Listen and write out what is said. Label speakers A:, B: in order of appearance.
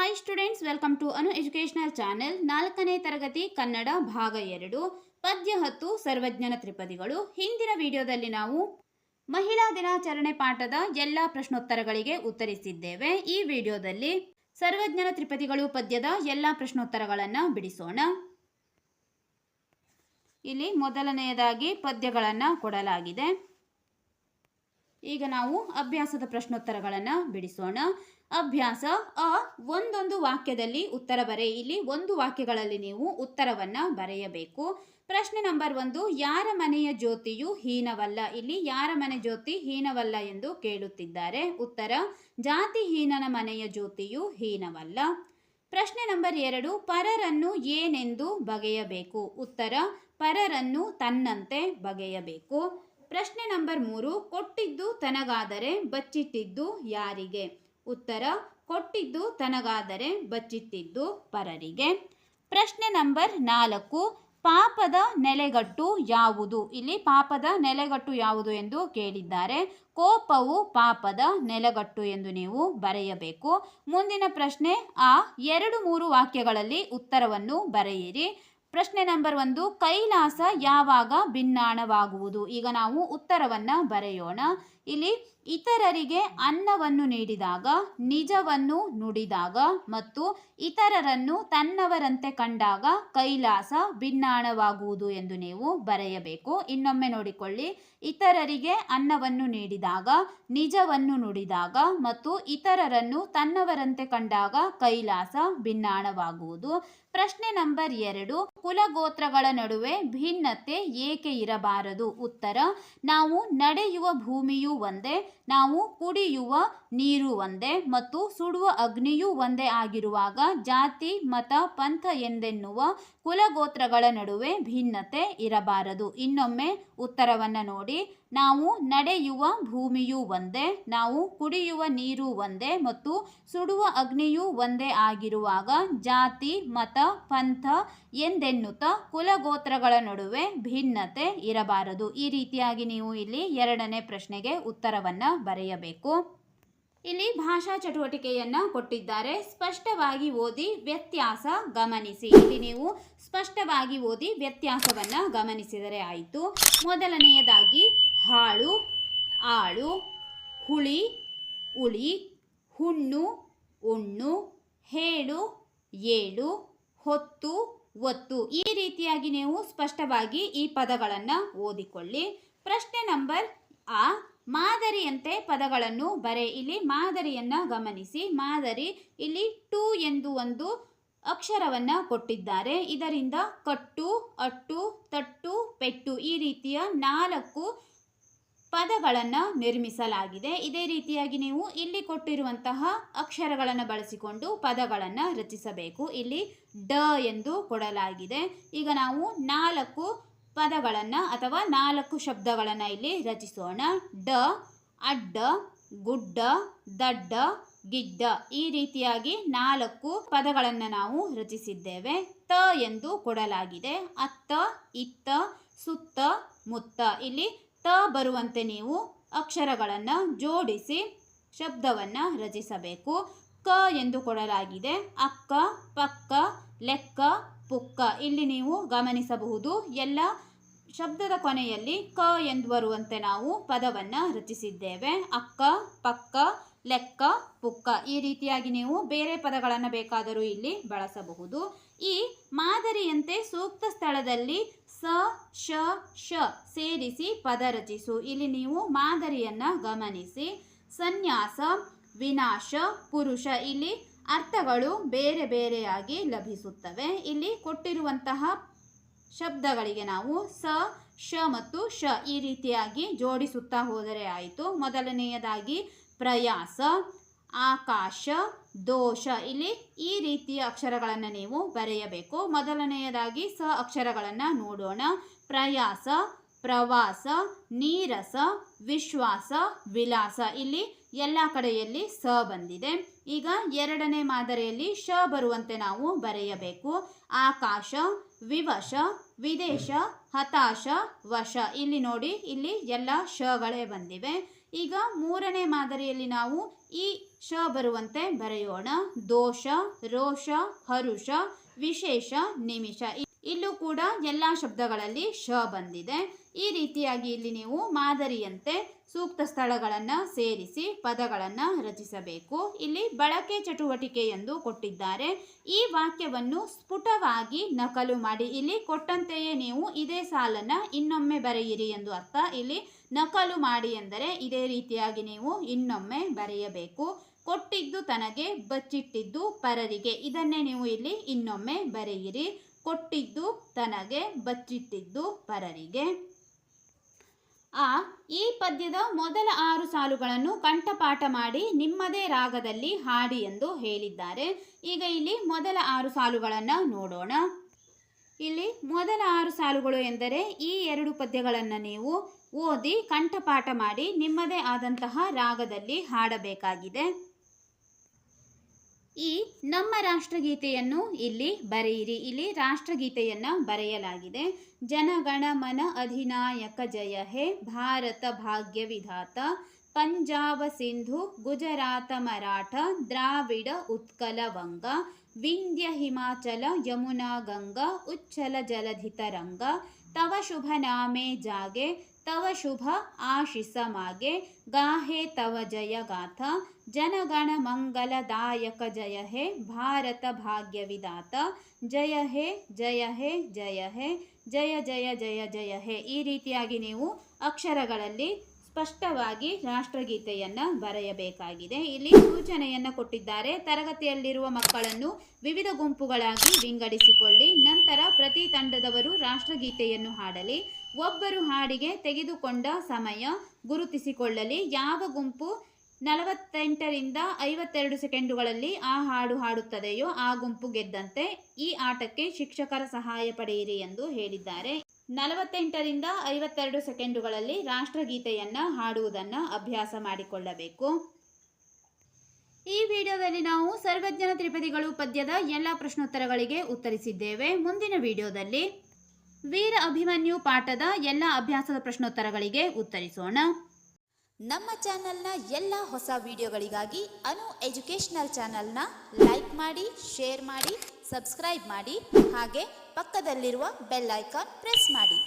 A: Hi students welcome to Anu educational channel ನಾಲ್ಕನೇ ತರಗತಿ, ಕನ್ನಡ, ಭಾಗ ಎರಡು. ಪದ್ಯ ಹತ್ತು, ಸರ್ವಜ್ಞನ ತ್ರಿಪದಿಗಳು. ಹಿಂದಿನ ವಿಡಿಯೋದಲ್ಲಿ ನಾವು ಮಹಿಳಾ ದಿನಾಚರಣೆ ಪಾಠದ ಎಲ್ಲ ಪ್ರಶ್ನೋತ್ತರಗಳಿಗೆ ಉತ್ತರಿಸಿದ್ದೇವೆ. ಈ ವಿಡಿಯೋದಲ್ಲಿ ಸರ್ವಜ್ಞನ ತ್ರಿಪದಿಗಳು ಪದ್ಯದ ಎಲ್ಲ ಪ್ರಶ್ನೋತ್ತರಗಳನ್ನು ಬಿಡಿಸೋಣ. ಇಲ್ಲಿ ಮೊದಲನೆಯದಾಗಿ ಪದ್ಯಗಳನ್ನು ಕೊಡಲಾಗಿದೆ. ಈಗ ನಾವು ಅಭ್ಯಾಸದ ಪ್ರಶ್ನೋತ್ತರಗಳನ್ನು ಬಿಡಿಸೋಣ. ಅಭ್ಯಾಸ ಅ ಒಂದೊಂದು ವಾಕ್ಯದಲ್ಲಿ ಉತ್ತರ ಬರೆ, ಇಲ್ಲಿ ಒಂದು ವಾಕ್ಯಗಳಲ್ಲಿ ನೀವು ಉತ್ತರವನ್ನು ಬರೆಯಬೇಕು. ಪ್ರಶ್ನೆ ನಂಬರ್ ಒಂದು, ಯಾರ ಮನೆಯ ಜ್ಯೋತಿಯು ಹೀನವಲ್ಲ? ಇಲ್ಲಿ ಯಾರ ಮನೆ ಜ್ಯೋತಿ ಹೀನವಲ್ಲ ಎಂದು ಕೇಳುತ್ತಿದ್ದಾರೆ. ಉತ್ತರ ಜಾತಿಹೀನನ ಮನೆಯ ಜ್ಯೋತಿಯು ಹೀನವಲ್ಲ. ಪ್ರಶ್ನೆ ನಂಬರ್ ಎರಡು, ಪರರನ್ನು ಏನೆಂದು ಬಗೆಯಬೇಕು? ಉತ್ತರ, ಪರರನ್ನು ತನ್ನಂತೆ ಬಗೆಯಬೇಕು. ಪ್ರಶ್ನೆ ನಂಬರ್ ಮೂರು, ಕೊಟ್ಟಿದ್ದು ತನಗಾದರೆ ಬಚ್ಚಿಟ್ಟಿದ್ದು ಯಾರಿಗೆ? ಉತ್ತರ, ಕೊಟ್ಟಿದ್ದು ತನಗಾದರೆ ಬಚ್ಚಿಟ್ಟಿದ್ದು ಪರರಿಗೆ. ಪ್ರಶ್ನೆ ನಂಬರ್ ನಾಲ್ಕು, ಪಾಪದ ನೆಲೆಗಟ್ಟು ಯಾವುದು? ಇಲ್ಲಿ ಪಾಪದ ನೆಲೆಗಟ್ಟು ಯಾವುದು ಎಂದು ಕೇಳಿದ್ದಾರೆ. ಕೋಪವು ಪಾಪದ ನೆಲೆಗಟ್ಟು ಎಂದು ನೀವು ಬರೆಯಬೇಕು. ಮುಂದಿನ ಪ್ರಶ್ನೆ, ಆ ಎರಡು ಮೂರು ವಾಕ್ಯಗಳಲ್ಲಿ ಉತ್ತರವನ್ನು ಬರೆಯಿರಿ. ಪ್ರಶ್ನೆ ನಂಬರ್ ಒಂದು ಕೈಲಾಸ ಯಾವಾಗ ಭಿನ್ನಾಣವಾಗುವುದು? ಈಗ ನಾವು ಉತ್ತರವನ್ನು ಬರೆಯೋಣ. ಇಲ್ಲಿ ಇತರರಿಗೆ ಅನ್ನವನ್ನು ನೀಡಿದಾಗ, ನಿಜವನ್ನು ನುಡಿದಾಗ ಮತ್ತು ಇತರರನ್ನು ತನ್ನವರಂತೆ ಕಂಡಾಗ ಕೈಲಾಸ ಭಿನ್ನಾಣವಾಗುವುದು ಎಂದು ನೀವು ಬರೆಯಬೇಕು. ಇನ್ನೊಮ್ಮೆ ನೋಡಿಕೊಳ್ಳಿ. ಇತರರಿಗೆ ಅನ್ನವನ್ನು ನೀಡಿದಾಗ, ನಿಜವನ್ನು ನುಡಿದಾಗ ಮತ್ತು ಇತರರನ್ನು ತನ್ನವರಂತೆ ಕಂಡಾಗ ಕೈಲಾಸ ಭಿನ್ನಾಣವಾಗುವುದು. ಪ್ರಶ್ನೆ ನಂಬರ್ ಎರಡು. ಕುಲಗೋತ್ರಗಳ ನಡುವೆ ಭಿನ್ನತೆ ಏಕೆ ಇರಬಾರದು? ಉತ್ತರ. ನಾವು ನಡೆಯುವ ಭೂಮಿಯೂ ಒಂದೇ. ನಾವು ಕುಡಿಯುವ ನೀರು ಒಂದೇ ಮತ್ತು ಸುಡುವ ಅಗ್ನಿಯೂ ಒಂದೇ ಆಗಿರುವಾಗ ಜಾತಿ, ಮತ, ಪಂಥ ಎಂದೆನ್ನುವ ಕುಲಗೋತ್ರಗಳ ನಡುವೆ ಭಿನ್ನತೆ ಇರಬಾರದು. ಇನ್ನೊಮ್ಮೆ ಉತ್ತರವನ್ನು ನೋಡಿ. ನಾವು ನಡೆಯುವ ಭೂಮಿಯೂ ಒಂದೇ, ನಾವು ಕುಡಿಯುವ ನೀರು ಒಂದೇ ಮತ್ತು ಸುಡುವ ಅಗ್ನಿಯೂ ಒಂದೇ ಆಗಿರುವಾಗ ಜಾತಿ, ಮತ, ಪಂಥ ಎಂದೆನ್ನುತ್ತ ಕುಲಗೋತ್ರಗಳ ನಡುವೆ ಭಿನ್ನತೆ ಇರಬಾರದು. ಈ ರೀತಿಯಾಗಿ ನೀವು ಇಲ್ಲಿ ಎರಡನೇ ಪ್ರಶ್ನೆಗೆ ಉತ್ತರವನ್ನು ಬರೆಯಬೇಕು. ಇಲ್ಲಿ ಭಾಷಾ ಚಟುವಟಿಕೆಯನ್ನ ಕೊಟ್ಟಿದ್ದಾರೆ. ಸ್ಪಷ್ಟವಾಗಿ ಓದಿ ವ್ಯತ್ಯಾಸ ಗಮನಿಸಿ. ಇಲ್ಲಿ ನೀವು ಸ್ಪಷ್ಟವಾಗಿ ಓದಿ ವ್ಯತ್ಯಾಸವನ್ನ ಗಮನಿಸಿದರೆ ಆಯಿತು. ಮೊದಲನೆಯದಾಗಿ ಹಾಳು, ಆಳು, ಹುಳಿ ಉಳಿ ಹುಣ್ಣು, ಉಣ್ಣು, ಹೇಳು, ಏಳು, ಹೊತ್ತು, ಒತ್ತು. ಈ ರೀತಿಯಾಗಿ ನೀವು ಸ್ಪಷ್ಟವಾಗಿ ಈ ಪದಗಳನ್ನು ಓದಿಕೊಳ್ಳಿ. ಪ್ರಶ್ನೆ ನಂಬರ್ ಆ ಮಾದರಿಯಂತೆ ಪದಗಳನ್ನು ಬರೆ. ಇಲ್ಲಿ ಮಾದರಿಯನ್ನು ಗಮನಿಸಿ. ಮಾದರಿ ಇಲ್ಲಿ ಟು ಎಂದು ಒಂದು ಅಕ್ಷರವನ್ನು ಕೊಟ್ಟಿದ್ದಾರೆ. ಇದರಿಂದ ಕಟ್ಟು, ಅಟ್ಟು, ತಟ್ಟು, ಪೆಟ್ಟು ಈ ರೀತಿಯ ನಾಲ್ಕು ಪದಗಳನ್ನು ನಿರ್ಮಿಸಲಾಗಿದೆ. ಇದೇ ರೀತಿಯಾಗಿ ನೀವು ಇಲ್ಲಿ ಕೊಟ್ಟಿರುವಂತಹ ಅಕ್ಷರಗಳನ್ನು ಬಳಸಿಕೊಂಡು ಪದಗಳನ್ನು ರಚಿಸಬೇಕು. ಇಲ್ಲಿ ಡ ಎಂದು ಕೊಡಲಾಗಿದೆ. ಈಗ ನಾವು ನಾಲ್ಕು ಪದಗಳನ್ನು ಅಥವಾ ನಾಲ್ಕು ಶಬ್ದಗಳನ್ನು ಇಲ್ಲಿ ರಚಿಸೋಣ. ಡ, ಅಡ್ಡ, ಗುಡ್ಡ, ದಡ್ಡ, ಗಿಡ್ಡ ಈ ರೀತಿಯಾಗಿ ನಾಲ್ಕು ಪದಗಳನ್ನು ನಾವು ರಚಿಸಿದ್ದೇವೆ. ತ ಎಂದು ಕೊಡಲಾಗಿದೆ. ಅತ್ತ, ಇತ್ತ, ಸುತ್ತ, ಮುತ್ತ ಇಲ್ಲಿ ತ ಬರುವಂತೆ ನೀವು ಅಕ್ಷರಗಳನ್ನು ಜೋಡಿಸಿ ಶಬ್ದವನ್ನು ರಚಿಸಬೇಕು. ಕ ಎಂದು ಕೊಡಲಾಗಿದೆ. ಅಕ್ಕ, ಪಕ್ಕ, ಲೆಕ್ಕ, ಪುಕ್ಕ ಇಲ್ಲಿ ನೀವು ಗಮನಿಸಬಹುದು. ಎಲ್ಲ ಶಬ್ದದ ಕೊನೆಯಲ್ಲಿ ಕ ಎಂದು ಬರುವಂತೆ ನಾವು ಪದವನ್ನು ರಚಿಸಿದ್ದೇವೆ. ಅಕ್ಕ, ಪಕ್ಕ, ಲೆಕ್ಕ, ಪುಕ್ಕ. ಈ ರೀತಿಯಾಗಿ ನೀವು ಬೇರೆ ಪದಗಳನ್ನು ಬೇಕಾದರೂ ಇಲ್ಲಿ ಬಳಸಬಹುದು. ಈ ಮಾದರಿಯಂತೆ ಸೂಕ್ತ ಸ್ಥಳದಲ್ಲಿ ಸ, ಶ ಶ ಸೇರಿಸಿ ಪದ ರಚಿಸು. ಇಲ್ಲಿ ನೀವು ಮಾದರಿಯನ್ನು ಗಮನಿಸಿ. ಸನ್ಯಾಸ, ವಿನಾಶ, ಪುರುಷ. ಇಲ್ಲಿ ಅರ್ಥಗಳು ಬೇರೆ ಬೇರೆಯಾಗಿ ಲಭಿಸುತ್ತವೆ. ಇಲ್ಲಿ ಕೊಟ್ಟಿರುವಂತಹ ಶಬ್ದಗಳಿಗೆ ನಾವು ಸ, ಶ ಮತ್ತು ಶ ಈ ರೀತಿಯಾಗಿ ಜೋಡಿಸುತ್ತಾ ಹೋದರೆ ಆಯಿತು. ಮೊದಲನೆಯದಾಗಿ ಪ್ರಯಾಸ, ಆಕಾಶ, ದೋಷ ಇಲ್ಲಿ ಈ ರೀತಿಯ ಅಕ್ಷರಗಳನ್ನು ನೀವು ಬರೆಯಬೇಕು. ಮೊದಲನೆಯದಾಗಿ ಸ ಅಕ್ಷರಗಳನ್ನು ನೋಡೋಣ. ಪ್ರಯಾಸ, ಪ್ರವಾಸ, ನೀರಸ, ವಿಶ್ವಾಸ, ವಿಲಾಸ ಇಲ್ಲಿ ಎಲ್ಲ ಕಡೆಯಲ್ಲಿ ಸ ಬಂದಿದೆ. ಈಗ ಎರಡನೇ ಮಾದರಿಯಲ್ಲಿ ಶ ಬರುವಂತೆ ನಾವು ಬರೆಯಬೇಕು. ಆಕಾಶ ವಿವಶ, ವಿದೇಶ, ಹತಾಶ, ವಶ. ಇಲ್ಲಿ ನೋಡಿ, ಇಲ್ಲಿ ಎಲ್ಲ ಶಗಳೇ ಬಂದಿವೆ. ಈಗ ಮೂರನೇ ಮಾದರಿಯಲ್ಲಿ ನಾವು ಈ ಶ ಬರುವಂತೆ ಬರೆಯೋಣ. ದೋಷ, ರೋಷ, ಹರುಷ, ವಿಶೇಷ, ನಿಮಿಷ. ಇಲ್ಲೂ ಕೂಡ ಎಲ್ಲ ಶಬ್ದಗಳಲ್ಲಿ ಶ ಬಂದಿದೆ. ಈ ರೀತಿಯಾಗಿ ಇಲ್ಲಿ ನೀವು ಮಾದರಿಯಂತೆ ಸೂಕ್ತ ಸ್ಥಳಗಳನ್ನು ಸೇರಿಸಿ ಪದಗಳನ್ನು ರಚಿಸಬೇಕು. ಇಲ್ಲಿ ಬಳಕೆ ಚಟುವಟಿಕೆ ಎಂದು ಕೊಟ್ಟಿದ್ದಾರೆ. ಈ ವಾಕ್ಯವನ್ನು ಸ್ಫುಟವಾಗಿ ನಕಲು ಮಾಡಿ, ಇಲ್ಲಿ ಕೊಟ್ಟಂತೆಯೇ ನೀವು ಇದೇ ಸಾಲನ್ನು ಇನ್ನೊಮ್ಮೆ ಬರೆಯಿರಿ ಎಂದು ಅರ್ಥ. ಇಲ್ಲಿ ನಕಲು ಮಾಡಿ ಎಂದರೆ ಇದೇ ರೀತಿಯಾಗಿ ನೀವು ಇನ್ನೊಮ್ಮೆ ಬರೆಯಬೇಕು. ಕೊಟ್ಟಿದ್ದು ತನಗೆ, ಬಚ್ಚಿಟ್ಟಿದ್ದು ಪರರಿಗೆ, ಇದನ್ನೇ ನೀವು ಇಲ್ಲಿ ಇನ್ನೊಮ್ಮೆ ಬರೆಯಿರಿ. ಕೊಟ್ಟಿದ್ದು ತನಗೆ, ಬಚ್ಚಿಟ್ಟಿದ್ದು ಪರರಿಗೆ. ಆ, ಈ ಪದ್ಯದ ಮೊದಲ ಆರು ಸಾಲುಗಳನ್ನು ಕಂಠಪಾಠ ಮಾಡಿ ನಿಮ್ಮದೇ ರಾಗದಲ್ಲಿ ಹಾಡಿ ಎಂದು ಹೇಳಿದ್ದಾರೆ. ಈಗ ಇಲ್ಲಿ ಮೊದಲ ಆರು ಸಾಲುಗಳನ್ನು ನೋಡೋಣ. ಇಲ್ಲಿ ಮೊದಲ ಆರು ಸಾಲುಗಳು ಎಂದರೆ ಈ ಎರಡು ಪದ್ಯಗಳನ್ನು ನೀವು ಓದಿ ಕಂಠಪಾಠ ಮಾಡಿ ನಿಮ್ಮದೇ ಆದಂತಹ ರಾಗದಲ್ಲಿ ಹಾಡಬೇಕಾಗಿದೆ. ಈ ನಮ್ಮ ರಾಷ್ಟ್ರಗೀತೆಯನ್ನು ಇಲ್ಲಿ ಬರೆಯಿರಿ. ಇಲ್ಲಿ ರಾಷ್ಟ್ರಗೀತೆಯನ್ನು ಬರೆಯಲಾಗಿದೆ. ಜನಗಣ ಮನ ಅಧಿನಾಯಕ ಜಯ ಹೇ, ಭಾರತ ಭಾಗ್ಯ ವಿಧಾತ. ಪಂಜಾಬ ಸಿಂಧು, ಗುಜರಾತ ಮರಾಠ, ದ್ರಾವಿಡ ಉತ್ಕಲ ವಂಗ. ವಿಂಧ್ಯ ಹಿಮಾಚಲ ಯಮುನಾ ಗಂಗಾ, ಉಚ್ಚಲ ಜಲಧಿತರಂಗ. ತವ ಶುಭ ನಾಮೆ ಜಾಗೆ ತವ ಶುಭ ಆಶಿಸ ಮಾಗೆ ಗಾಹೆ ತವ ಜಯ ಗಾಥ. ಜನಗಣ ಮಂಗಲದಾಯಕ ಜಯ ಹೇ. ಭಾರತ ಭಾಗ್ಯ ವಿಧಾತ. ಜಯ ಹೇ ಜಯ ಹೇ ಜಯ ಹೇ. ಜಯ ಜಯ ಜಯ ಜಯ ಹೇ. ಈ ರೀತಿಯಾಗಿ ನೀವು ಅಕ್ಷರಗಳಲ್ಲಿ ಸ್ಪಷ್ಟವಾಗಿ ರಾಷ್ಟ್ರಗೀತೆಯನ್ನು ಬರೆಯಬೇಕಾಗಿದೆ. ಇಲ್ಲಿ ಸೂಚನೆಯನ್ನು ಕೊಟ್ಟಿದ್ದಾರೆ. ತರಗತಿಯಲ್ಲಿರುವ ಮಕ್ಕಳನ್ನು ವಿವಿಧ ಗುಂಪುಗಳಾಗಿ ವಿಂಗಡಿಸಿಕೊಳ್ಳಿ. ನಂತರ ಪ್ರತಿ ತಂಡದವರು ರಾಷ್ಟ್ರಗೀತೆಯನ್ನು ಹಾಡಲಿ. ಒಬ್ಬರು ಹಾಡಿಗೆ ತೆಗೆದುಕೊಂಡ ಸಮಯ ಗುರುತಿಸಿಕೊಳ್ಳಲಿ. ಯಾವ ಗುಂಪು ನಲವತ್ತೆಂಟರಿಂದ ಐವತ್ತೆರಡು ಸೆಕೆಂಡುಗಳಲ್ಲಿ ಆ ಹಾಡು ಹಾಡುತ್ತದೆಯೋ ಆ ಗುಂಪು ಗೆದ್ದಂತೆ ಈ ಆಟಕ್ಕೆ ಶಿಕ್ಷಕರ ಸಹಾಯ ಪಡೆಯಿರಿ ಎಂದು ಹೇಳಿದ್ದಾರೆ. ನಲವತ್ತೆಂಟರಿಂದ ಐವತ್ತೆರಡು ಸೆಕೆಂಡುಗಳಲ್ಲಿ ರಾಷ್ಟ್ರಗೀತೆಯನ್ನು ಹಾಡುವುದನ್ನು ಅಭ್ಯಾಸ ಮಾಡಿಕೊಳ್ಳಬೇಕು. ಈ ವಿಡಿಯೋದಲ್ಲಿ ನಾವು ಸರ್ವಜ್ಞನ ತ್ರಿಪದಿಗಳು ಪದ್ಯದ ಎಲ್ಲ ಪ್ರಶ್ನೋತ್ತರಗಳಿಗೆ ಉತ್ತರಿಸಿದ್ದೇವೆ. ಮುಂದಿನ ವಿಡಿಯೋದಲ್ಲಿ ವೀರ ಅಭಿಮನ್ಯು ಪಾಠದ ಎಲ್ಲ ಅಭ್ಯಾಸದ ಪ್ರಶ್ನೋತ್ತರಗಳಿಗೆ ಉತ್ತರಿಸೋಣ.
B: ನಮ್ಮ ಚಾನೆಲ್ನ ಎಲ್ಲ ಹೊಸ ವಿಡಿಯೋಗಳಿಗಾಗಿ ಅನು ಎಜುಕೇಷನಲ್ ಚಾನೆಲ್ನ ಲೈಕ್ ಮಾಡಿ, ಶೇರ್ ಮಾಡಿ, ಸಬ್ಸ್ಕ್ರೈಬ್ ಮಾಡಿ, ಹಾಗೆ ಪಕ್ಕದಲ್ಲಿರುವ ಬೆಲ್ ಐಕಾನ್ ಪ್ರೆಸ್ ಮಾಡಿ.